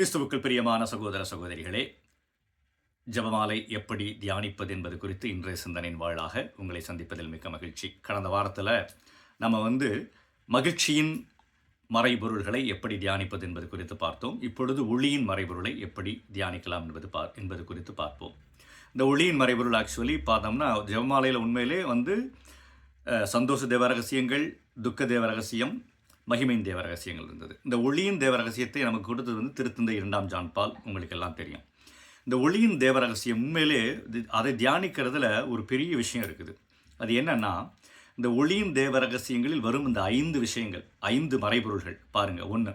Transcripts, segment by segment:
கிறிஸ்துவுக்குள் பிரியமான சகோதர சகோதரிகளே ஜெபமாலை எப்படி தியானிப்பது என்பது குறித்து இன்றைய சிந்தனையின் வாழாக உங்களை சந்திப்பதில் மிக்க மகிழ்ச்சி. கடந்த வாரத்தில் நம்ம வந்து மகிழ்ச்சியின் மறைபொருள்களை எப்படி தியானிப்பது என்பது குறித்து பார்த்தோம். இப்பொழுது ஒளியின் மறைபொருளை எப்படி தியானிக்கலாம் என்பது பா என்பது குறித்து பார்ப்போம். இந்த ஒளியின் மறைபொருள் ஆக்சுவலி பார்த்தோம்னா ஜெபமாலையில் உண்மையிலே வந்து சந்தோஷ தேவ ரகசியங்கள் துக்க தேவ ரகசியம் மகிமையின் தேவ ரகசியங்கள் இருந்தது. இந்த ஒளியின் தேவ ரகசியத்தை நமக்கு கொடுத்தது வந்து திருத்தந்தை இரண்டாம் ஜான் பால். உங்களுக்கு எல்லாம் தெரியும். இந்த ஒளியின் தேவ ரகசியம் உண்மையிலே அதை தியானிக்கிறதுல ஒரு பெரிய விஷயம் இருக்குது. அது என்னன்னா இந்த ஒளியின் தேவ ரகசியங்களில் வரும் இந்த ஐந்து விஷயங்கள் ஐந்து மறைபொருள்கள். பாருங்கள் ஒன்று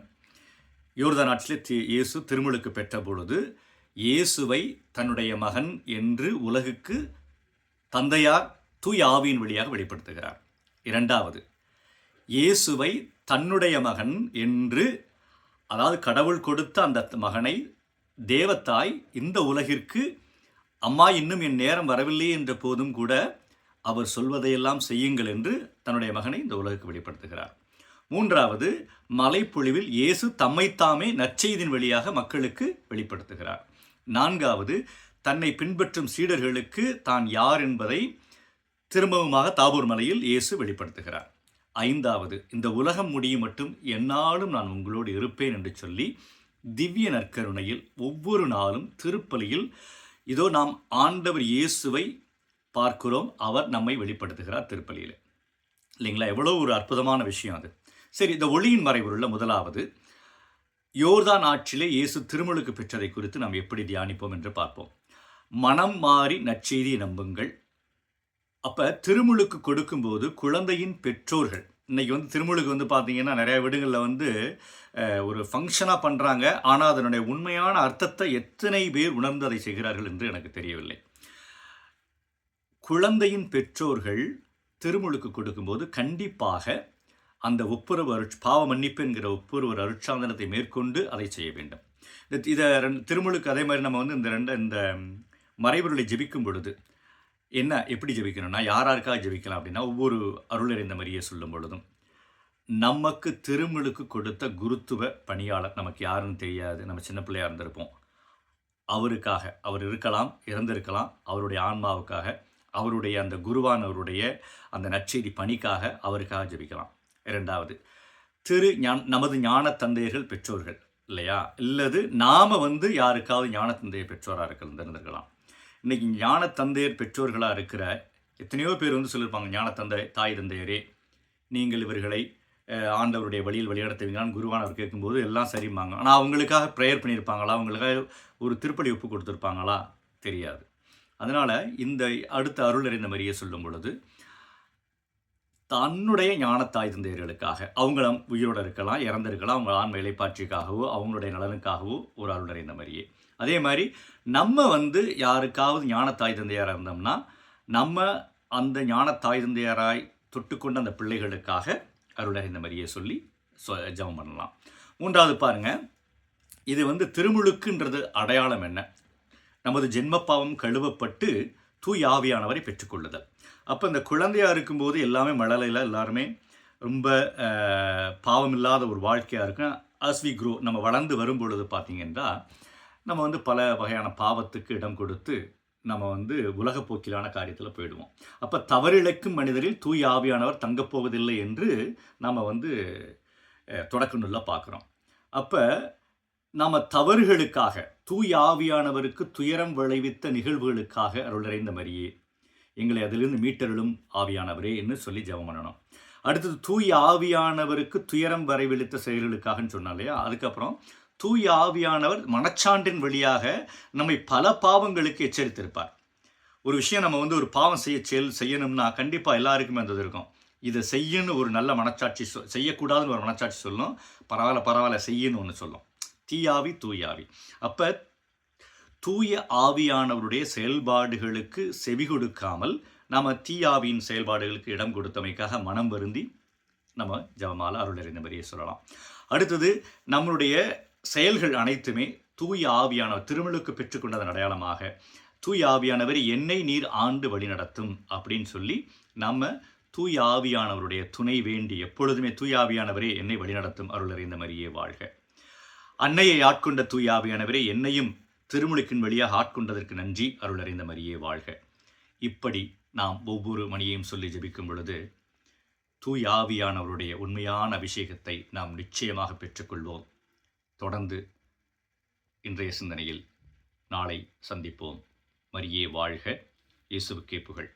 யோர்தா நாட்டிலே இயேசு திருமுழுக்கு பெற்ற பொழுது இயேசுவை தன்னுடைய மகன் என்று உலகுக்கு தந்தையார் தூய் ஆவியின் வழியாக வெளிப்படுத்துகிறார். இரண்டாவது இயேசுவை தன்னுடைய மகன் என்று அதாவது கடவுள் கொடுத்த அந்த மகனை தேவத்தாய் இந்த உலகிற்கு அம்மா இன்னும் என் நேரம் வரவில்லை என்ற போதும் கூட அவர் சொல்வதையெல்லாம் செய்யுங்கள் என்று தன்னுடைய மகனை இந்த உலகுக்கு வெளிப்படுத்துகிறார். மூன்றாவது மலைப்பொழிவில் இயேசு தம்மைத்தாமே நற்செய்தின் வழியாக மக்களுக்கு வெளிப்படுத்துகிறார். நான்காவது தன்னை பின்பற்றும் சீடர்களுக்கு தான் யார் என்பதை திரும்பவுமாக தாபூர் மலையில் இயேசு வெளிப்படுத்துகிறார். ஐந்தாவது இந்த உலகம் முடியும் மட்டும் என்னாலும் நான் உங்களோடு இருப்பேன் என்று சொல்லி திவ்ய நற்கருணையில் ஒவ்வொரு நாளும் திருப்பலியில் இதோ நாம் ஆண்டவர் இயேசுவை பார்க்கிறோம். அவர் நம்மை வெளிப்படுத்துகிறார் திருப்பலியில். இல்லைங்களா? எவ்வளோ ஒரு அற்புதமான விஷயம் அது. சரி இந்த ஒளியின் மறைவுள்ள முதலாவது யோர்தான் ஆற்றிலே இயேசு திருமலுக்கு பெற்றதை குறித்து நாம் எப்படி தியானிப்போம் என்று பார்ப்போம். மனம் மாறி நற்செய்தியை நம்புங்கள். அப்போ திருமுழுக்கு கொடுக்கும்போது குழந்தையின் பெற்றோர்கள் இன்றைக்கி வந்து திருமுழுக்கு வந்து பார்த்தீங்கன்னா நிறைய வீடுகளில் வந்து ஒரு ஃபங்க்ஷனாக பண்ணுறாங்க ஆனால் அதனுடைய உண்மையான அர்த்தத்தை எத்தனை பேர் உணர்ந்து அதை செய்கிறார்கள் என்று எனக்கு தெரியவில்லை. குழந்தையின் பெற்றோர்கள் திருமுழுக்கு கொடுக்கும்போது கண்டிப்பாக அந்த ஒப்புரவு அருட்ச பாவ மன்னிப்பு என்கிற ஒப்புரவு அருட்சாந்தனத்தை மேற்கொண்டு அதை செய்ய வேண்டும். இந்த- இதை ரெண்டு திருமுழுக்கு அதே மாதிரி நம்ம வந்து இந்த ரெண்டு இந்த மறைபொருளை ஜெபிக்கும் பொழுது என்ன எப்படி ஜெபிக்கணும்னா யார் யாருக்காக ஜெபிக்கலாம் அப்படின்னா ஒவ்வொரு அருளறிந்த மாதிரியே சொல்லும் பொழுதும் நமக்கு திருமுழுக்கு கொடுத்த குருத்துவ பணியாளர் நமக்கு யாருன்னு தெரியாது. நம்ம சின்ன பிள்ளையாக இருந்திருப்போம். அவருக்காக அவர் இருக்கலாம் இறந்திருக்கலாம். அவருடைய ஆன்மாவுக்காக அவருடைய அந்த குருவானவருடைய அந்த நற்செய்தி பணிக்காக அவருக்காக ஜெபிக்கலாம். இரண்டாவது திரு ஞான் நமது ஞான தந்தையர்கள் பெற்றோர்கள். இல்லையா? இல்லது நாம் வந்து யாருக்காவது ஞான தந்தையை பெற்றோராக இருக்க இன்றைக்கி ஞான தந்தையர் பெற்றோர்களாக இருக்கிற எத்தனையோ பேர் வந்து சொல்லியிருப்பாங்க ஞான தந்தை தாய் தந்தையரே நீங்கள் இவர்களை ஆண்டவருடைய வழியில் வழிநடத்துவீங்களான்னு குருவானவர் கேட்கும்போது எல்லாம் சரிம்பாங்க. ஆனால் அவங்களுக்காக ப்ரேயர் பண்ணியிருப்பாங்களா? அவங்களுக்காக ஒரு திருப்பலி ஒப்பு கொடுத்துருப்பாங்களா? தெரியாது. அதனால் இந்த அடுத்த அருள் அறிந்த மாதிரியே சொல்லும் பொழுது தன்னுடைய ஞானத்தாய் தந்தையர்களுக்காக அவங்கள உயிரோட இருக்கலாம் இறந்திருக்கலாம் அவங்க ஆன்ம இலைப்பாற்றிக்காகவோ அவங்களுடைய நலனுக்காகவோ ஒரு ஆளுநர் இந்த மாதிரியே. அதே மாதிரி நம்ம வந்து யாருக்காவது ஞானத்தாய் தந்தையாராக இருந்தோம்னா நம்ம அந்த ஞானத்தாய் தந்தையாராய் தொட்டுக்கொண்ட அந்த பிள்ளைகளுக்காக அருளர் இந்த மாதிரியே சொல்லி ஜபம் ஜெபம் பண்ணலாம். மூன்றாவது பாருங்க இது வந்து திருமுழுக்குன்றது அடையாளம் என்ன? நமது ஜென்மப்பாவம் கழுவப்பட்டு தூய் ஆவியானவரை பெற்றுக்கொள்ளுதல். அப்போ இந்த குழந்தையாக இருக்கும்போது எல்லாமே மழலையில் எல்லாருமே ரொம்ப பாவம் இல்லாத ஒரு வாழ்க்கையாக இருக்கும். அஸ் வி க்ரோ நம்ம வளர்ந்து வரும் பொழுது பார்த்தீங்கன்னா நம்ம வந்து பல வகையான பாவத்துக்கு இடம் கொடுத்து நம்ம வந்து உலகப் போக்கிலான காரியத்தில் போயிடுவோம். அப்போ தவறிழைக்கும் மனிதரில் தூய் ஆவியானவர் தங்கப் போவதில்லை என்று நம்ம வந்து தொடக்க நூலில் பார்க்குறோம். அப்போ நம்ம தவறுகளுக்காக தூய் ஆவியானவருக்கு துயரம் விளைவித்த நிகழ்வுகளுக்காக அருளறைந்த மரியே எங்களை அதிலிருந்து மீட்டருளும் ஆவியானவரே என்று சொல்லி ஜெபம் பண்ணணும். அடுத்தது தூய் ஆவியானவருக்கு துயரம் வரைவிழித்த செயல்களுக்காகன்னு சொன்னாலே இல்லையா? அதுக்கப்புறம் தூய் ஆவியானவர் மனச்சான்றின் வழியாக நம்மை பல பாவங்களுக்கு எச்சரித்திருப்பார். ஒரு விஷயம் நம்ம வந்து ஒரு பாவம் செய்ய செயல் செய்யணும்னா கண்டிப்பாக எல்லாருக்குமே அந்த இது இருக்கும். இதை செய்யணும் ஒரு நல்ல மனச்சாட்சி சொ செய்யக்கூடாதுன்னு ஒரு மனச்சாட்சி சொல்லும். பரவாயில்ல பரவாயில்ல செய்யணும்னு ஒன்று சொல்லும். தீயாவி தூயாவி. அப்போ தூய ஆவியானவருடைய செயல்பாடுகளுக்கு செவி கொடுக்காமல் நாம் தீயாவியின் செயல்பாடுகளுக்கு இடம் கொடுத்தமைக்காக மனம் வருந்தி நம்ம ஜபமால அருளறிந்த மாதிரியே சொல்லலாம். அடுத்தது நம்மளுடைய செயல்கள் அனைத்துமே தூய ஆவியானவர் திருமலுக்கு பெற்றுக்கொண்டதன் அடையாளமாக தூய ஆவியானவர் என்னை நீர் ஆண்டு வழி நடத்தும் அப்படின்னு சொல்லி நம்ம தூய ஆவியானவருடைய துணை வேண்டி எப்பொழுதுமே தூய ஆவியானவரே என்னை வழிநடத்தும் அருளறிந்த மாதிரியே வாழ்க. அன்னையை ஆட்கொண்ட தூயாவியானவரே என்னையும் திருமுழுக்கின் வழியாக ஆட்கொண்டதற்கு நன்றி அருளறிந்த மரியே வாழ்க. இப்படி நாம் ஒவ்வொரு மணியையும் சொல்லி ஜபிக்கும் பொழுது தூயாவியானவருடைய உண்மையான அபிஷேகத்தை நாம் நிச்சயமாக பெற்றுக்கொள்வோம். தொடர்ந்து இன்றைய சிந்தனையில் நாளை சந்திப்போம். மரியே வாழ்க. இயேசுவுக்கே புகழ்.